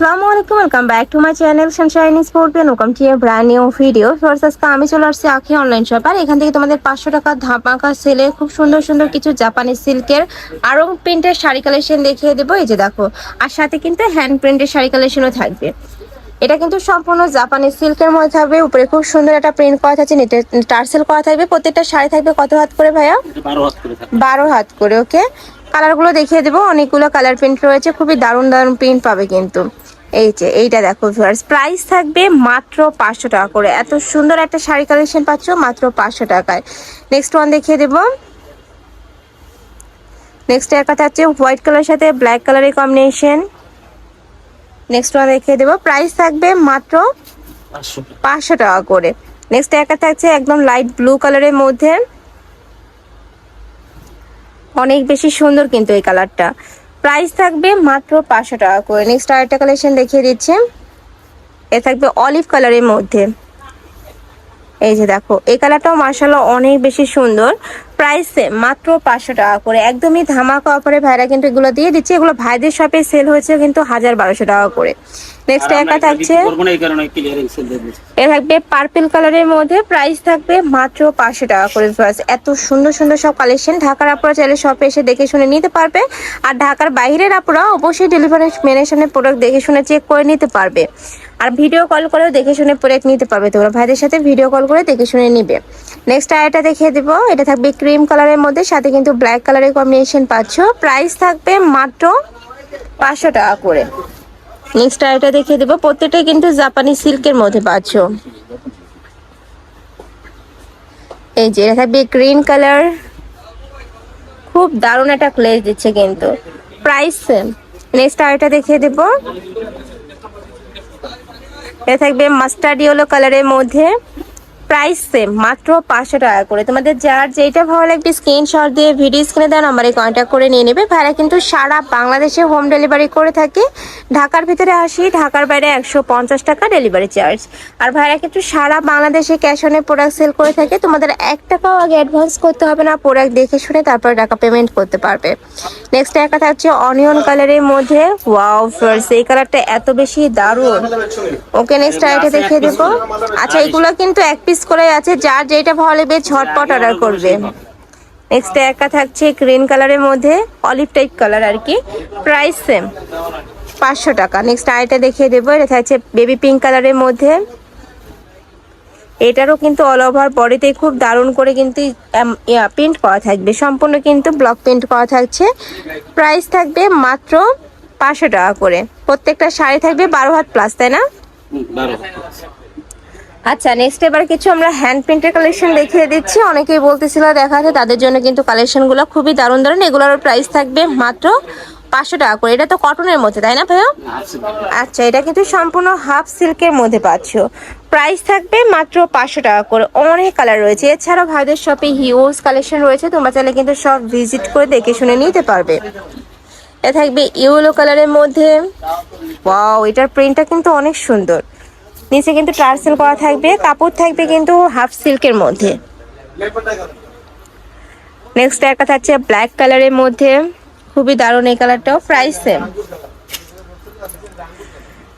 আসসালামু আলাইকুম welcome back to my channel sunshine sport pen welcome to brand new video first আজকে আমি চলে আসছি আখি অনলাইন শপ আর এখান থেকে তোমাদের পাঁচশো টাকা ধামাকা সেলে খুব সুন্দর সুন্দর কিছু জাপানি সিল্কের আরং প্রিন্টের শাড়ি কালেকশন দেখিয়ে দেবো। এই যে দেখো আর সাথে কিন্তু হ্যান্ড প্রিন্টের শাড়ি কালেকশনও থাকবে। এটা কিন্তু সম্পূর্ণ জাপানি সিল্কের মধ্যে থাকবে। উপরে খুব সুন্দর একটা প্রিন্ট করা থাকছে নেটে টার্সেল করা থাকবে। প্রত্যেকটা শাড়ি থাকবে কত হাত করে ভাইয়া? এটা বারো হাত করে থাকে বারো হাত করে ওকে কালারগুলো দেখিয়ে দেবো। অনেকগুলো কালার প্রিন্ট রয়েছে। খুবই দারুণ দারুণ প্রিন্ট পাবে কিন্তু। এই যে এইটা দেখো ভিউয়ার্স প্রাইস থাকবে মাত্র পাঁচশো টাকা করে। এত সুন্দর একটা শাড়ি কালেকশন পাচ্ছ মাত্র পাঁচশো টাকায়। নেক্সট ওয়ান দেখিয়ে দেবো। নেক্সট এর কথা হচ্ছে হোয়াইট কালারের সাথে ব্ল্যাক কালারের কম্বিনেশন নেক্সট ওয়ান দেখিয়ে দেবো। প্রাইস থাকবে মাত্র পাঁচশো টাকা। করে। নেক্সট একা থাকছে একদম লাইট ব্লু কালারের মধ্যে। অনেক বেশি সুন্দর কিন্তু এই কালারটা প্রাইস থাকবে মাত্র পাঁচশো টাকা করে। নেক্সট আরেকটা কালেকশন দেখিয়ে দিচ্ছে। এ থাকবে অলিভ কালারের মধ্যে। এই যে দেখো, এই কালারটাও মার্শাল্লাহ অনেক বেশি সুন্দর। প্রাইসে মাত্র পাঁচশো টাকা করে। একদমই ধামাকা অফারে ভাইরা কিন্তু এগুলো দিয়ে দিচ্ছে। এগুলো ভাইদের শপে সেল হয়েছে কিন্তু হাজার বারোশো টাকা করে। নেক্সট একা থাকছে। এ থাকবে পার্পল কালারের মধ্যে প্রাইস থাকবে মাত্র পাঁচশো টাকা করে ভিউয়ার্স এত সুন্দর সুন্দর সব কালেকশন ঢাকার আপুরা চাইলে শপে এসে দেখে শুনে নিতে পারবে। আর ঢাকার বাইরের আপুরা অবশ্যই ডেলিভারি মেনের সামনে প্রোডাক্ট দেখে শুনে চেক করে নিতে পারবে। আর ভিডিও কল করেও দেখে শুনে প্রোডাক্ট নিতে পারবে। তোমরা ভাইদের সাথে ভিডিও কল করে দেখে শুনে নিবে। নেক্সট আরেকটা দেখিয়ে দেবো। এটা থাকবে ক্রিম কালারের মধ্যে সাথে কিন্তু ব্ল্যাক কালারের কম্বিনেশন পাচ্ছ। প্রাইস থাকবে মাত্র পাঁচশো টাকা করে। নেক্সট আরেকটা দেখিয়ে দেবো। প্রত্যেকটাই কিন্তু জাপানি সিল্কের মধ্যে পাচ্ছ। এই যে, এটা থাকবে গ্রিন কালার খুব দারুণ একটা ক্লেজ দিচ্ছে কিন্তু। প্রাইস সেম নেক্সট আরেকটা দেখিয়ে দেবো। এটা থাকবে মাস্টার্ড ইয়েলো কালারের মধ্যে। প্রাইস সেম মাত্র পাঁচশো টাকা করে। তোমাদের যার যেটা ভালো লাগবে স্ক্রিনশট দিয়ে ভিডিও স্ক্রিনে দেওয়া নাম্বারে কন্ট্যাক্ট করে নিয়ে নেবে। ভাইরা কিন্তু সারা বাংলাদেশে হোম ডেলিভারি করে থাকে। ঢাকার ভিতরে আসি, ঢাকার বাইরে একশো পঞ্চাশ টাকা ডেলিভারি চার্জ আর ভাইরা কিন্তু সারা বাংলাদেশে ক্যাশ অনে প্রোডাক্ট সেল করে থাকে। তোমাদের এক টাকাও আগে অ্যাডভান্স করতে হবে না প্রোডাক্ট দেখে শুনে তারপর টাকা পেমেন্ট করতে পারবে। নেক্সট একটা থাকছে অনিয়ন কালারের মধ্যে। ওয়াও ফার্স এই কালারটা এত বেশি দারুণ। ওকে নেক্সট আইটা দেখিয়ে দেবো। আচ্ছা এগুলো কিন্তু এক পিস করে আছে যার যেটা ভালো লাগবে ঝটপট অর্ডার করবে। নেক্সট একা থাকছে গ্রিন কালারের মধ্যে অলিভ টাইপ কালার আর কি। প্রাইস সেম পাঁচশো টাকা। নেক্সট আইটা দেখিয়ে দেবো এটা থাকছে বেবি পিঙ্ক কালারের মধ্যে। এটারও কিন্তু অল ওভার বডিতে খুব দারুণ করে কিন্তু প্রিন্ট করা থাকবে। সম্পূর্ণ কিন্তু ব্লক প্রিন্ট করা থাকছে। প্রাইস থাকবে মাত্র পাঁচশো টাকা করে। প্রত্যেকটা শাড়ি থাকবে বারো হাত প্লাস তাই না। আচ্ছা নেক্সট এবার কিছু আমরা হ্যান্ড প্রিন্টের কালেকশন দেখিয়ে দিচ্ছি। অনেকেই বলতেছিল দেখাতে তাদের জন্য কিন্তু কালেকশনগুলো খুবই দারুণ দারুণ। এগুলোর প্রাইস থাকবে মাত্র পাঁচশো টাকা করে। এটা তো কটনের মধ্যে, তাই না ভাইয়া? আচ্ছা এটা কিন্তু সম্পূর্ণ হাফ সিল্কের মধ্যে পাচ্ছ। প্রাইস থাকবে মাত্র পাঁচশো টাকা করে। অনেক কালার রয়েছে। এছাড়াও ভাইদের শপে হিউজ কালেকশন রয়েছে। তোমরা চাইলে কিন্তু সব ভিজিট করে দেখে শুনে নিতে পারবে। এটা থাকবে ইয়েলো কালারের মধ্যে। ওয়াও এটার প্রিন্টটা কিন্তু অনেক সুন্দর। নিচে কিন্তু টার্সেল করা থাকবে, কাপড় থাকবে কিন্তু হাফ সিল্কের মধ্যে। নেক্সট একটা থাকছে ব্ল্যাক কালারের মধ্যে। খুবই দারুণ এই কালারটাও প্রাইস সেম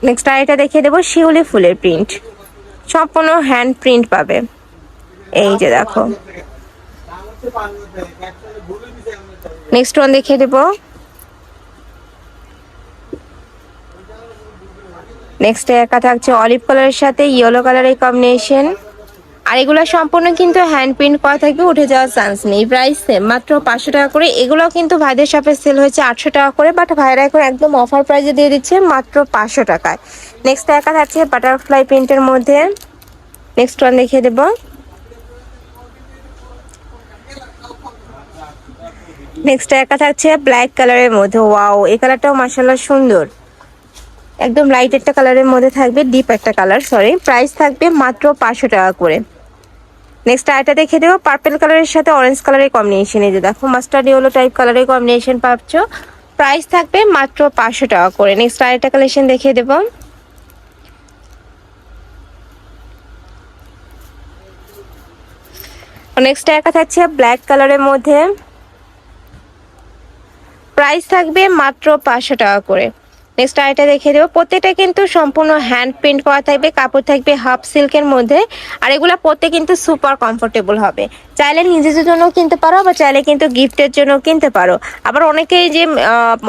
নেক্সট আরেকটা দেখিয়ে দেবো, শিউলি ফুলের প্রিন্ট সম্পূর্ণ হ্যান্ড প্রিন্ট পাবে। এই যে দেখো। নেক্সট ওয়ান দেখিয়ে দেবো। নেক্সট একা থাকছে অলিভ কালারের সাথে ইয়েলো কালারের কম্বিনেশন আর এগুলো সম্পূর্ণ কিন্তু হ্যান্ড প্রিন্ট করা থাকবে, উঠে যাওয়ার চান্স নেই। প্রাইস মাত্র পাঁচশো টাকা করে। এগুলোও কিন্তু ভাইদের শপে সেল হয়েছে আটশো টাকা করে বাট ভাইরা এখন একদম অফার প্রাইসে দিয়ে দিচ্ছে মাত্র পাঁচশো টাকায়। নেক্সট একা থাকছে বাটারফ্লাই প্রিন্টের মধ্যে। নেক্সট ওয়ান দেখিয়ে দেবো। নেক্সট একা থাকছে ব্ল্যাক কালারের মধ্যে। ওয়াও এই কালারটাও মাসাল্লাহ সুন্দর। একদম লাইট একটা কালারের মধ্যে থাকবে ডিপ একটা কালার সরি প্রাইস থাকবে মাত্র পাঁচশো টাকা করে। নেক্সট আরেকটা দেখে দেবো পার্পেল কালারের সাথে অরেঞ্জ কালারের কম্বিনেশন এই যে দেখো মাস্টার্ড ইয়েলো টাইপ কালারের কম্বিনেশন পাচ্ছ। প্রাইস থাকবে মাত্র পাঁচশো টাকা করে। নেক্সট আরেকটা কালেকশন দেখিয়ে দেবো। নেক্সট একা থাকছে ব্ল্যাক কালারের মধ্যে। প্রাইস থাকবে মাত্র পাঁচশো টাকা করে। নেক্সট আইটা দেখিয়ে দেবো। প্রত্যেকটা কিন্তু সম্পূর্ণ হ্যান্ড প্রিন্ট করা থাকবে, কাপড় থাকবে হাফ সিল্কের মধ্যে। আর এগুলো পরতে কিন্তু সুপার কমফোর্টেবল হবে। চাইলে নিজেদের জন্য কিনতে পারো বা চাইলে কিন্তু গিফটের জন্য কিনতে পারো। আবার অনেকেই যে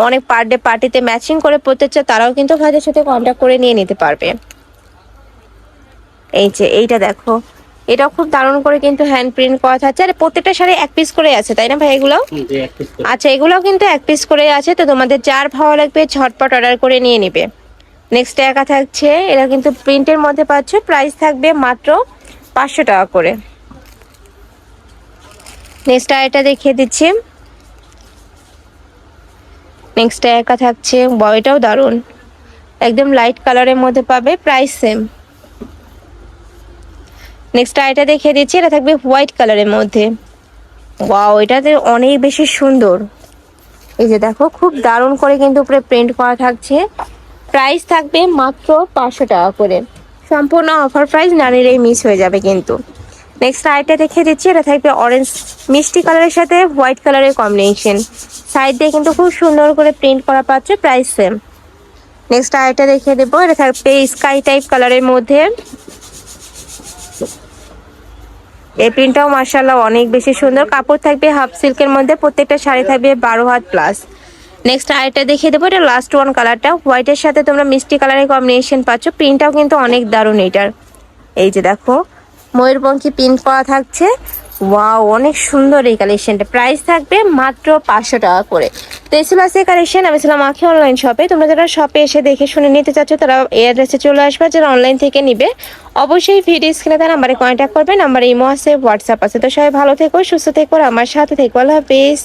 অনেক পার ডে পার্টিতে ম্যাচিং করে পরতে চায়, তারাও কিন্তু ভাইদের সাথে কন্ট্যাক্ট করে নিয়ে নিতে পারবে। এই যে, এইটা দেখো। এটাও খুব দারুণ করে কিন্তু হ্যান্ড প্রিন্ট করা থাকছে। আর প্রত্যেকটা শাড়ি এক পিস করে আছে তাই না ভাই এগুলো। আচ্ছা এগুলোও কিন্তু এক পিস করে আছে তো তোমাদের যার ভালো লাগবে ঝটপট অর্ডার করে নিয়ে নিবে। নেক্সট একা থাকছে এটা কিন্তু প্রিন্টের মধ্যে পাচ্ছ প্রাইস থাকবে মাত্র পাঁচশো টাকা করে। নেক্সট এটা দেখিয়ে দিচ্ছি। নেক্সট একা থাকছে বয়টাও দারুণ। একদম লাইট কালারের মধ্যে পাবে প্রাইস সেম নেক্সট আইটা দেখিয়ে দিচ্ছি, এটা থাকবে হোয়াইট কালারের মধ্যে। ওয়াও এটাতে অনেক বেশি সুন্দর। এই যে দেখো, খুব দারুণ করে কিন্তু উপরে প্রিন্ট করা থাকছে। প্রাইস থাকবে মাত্র পাঁচশো টাকা করে। সম্পূর্ণ অফার প্রাইস নারীর এই মিস হয়ে যাবে কিন্তু। নেক্সট আইটা দেখিয়ে দিচ্ছি, এটা থাকবে অরেঞ্জ মিষ্টি কালারের সাথে হোয়াইট কালারের কম্বিনেশন সাইড দিয়ে কিন্তু খুব সুন্দর করে প্রিন্ট করা পাচ্ছে প্রাইস সেম নেক্সট আইটা দেখিয়ে দেবো, এটা থাকবে স্কাই টাইপ কালারের মধ্যে। এই প্রিন্টটাও মার্শাল্লাহ অনেক বেশি সুন্দর। কাপড় থাকবে হাফ সিল্কের মধ্যে, প্রত্যেকটা শাড়ি থাকবে বারো হাত প্লাস নেক্সট আরেকটা দেখিয়ে দেবো, এটা লাস্ট ওয়ান কালারটা হোয়াইটের সাথে তোমরা মিষ্টি কালারের কম্বিনেশন পাচ্ছ প্রিন্টটাও কিন্তু অনেক দারুণ এটার। এই যে দেখো, ময়ূরপঙ্খী প্রিন্ট পাওয়া থাকছে। ওয়াও অনেক সুন্দর এই কালেকশনটা প্রাইস থাকবে মাত্র পাঁচশো টাকা করে। তো এই ছিল আজকের কালেকশন আমি ছিলাম আখি অনলাইন শপে তোমরা যারা শপে এসে দেখে শুনে নিতে চাচ্ছ, তারা এই অ্যাড্রেসে চলে আসবে। যারা অনলাইন থেকে নিবে, অবশ্যই ভিডিও স্ক্রিনে তার নাম্বারে কন্ট্যাক্ট করবে। নাম্বার ইমো আছে হোয়াটসঅ্যাপ আছে। তো সবাই ভালো থেকো, সুস্থ থেকো আমার সাথে থেকো। আল্লাহ হাফিজ।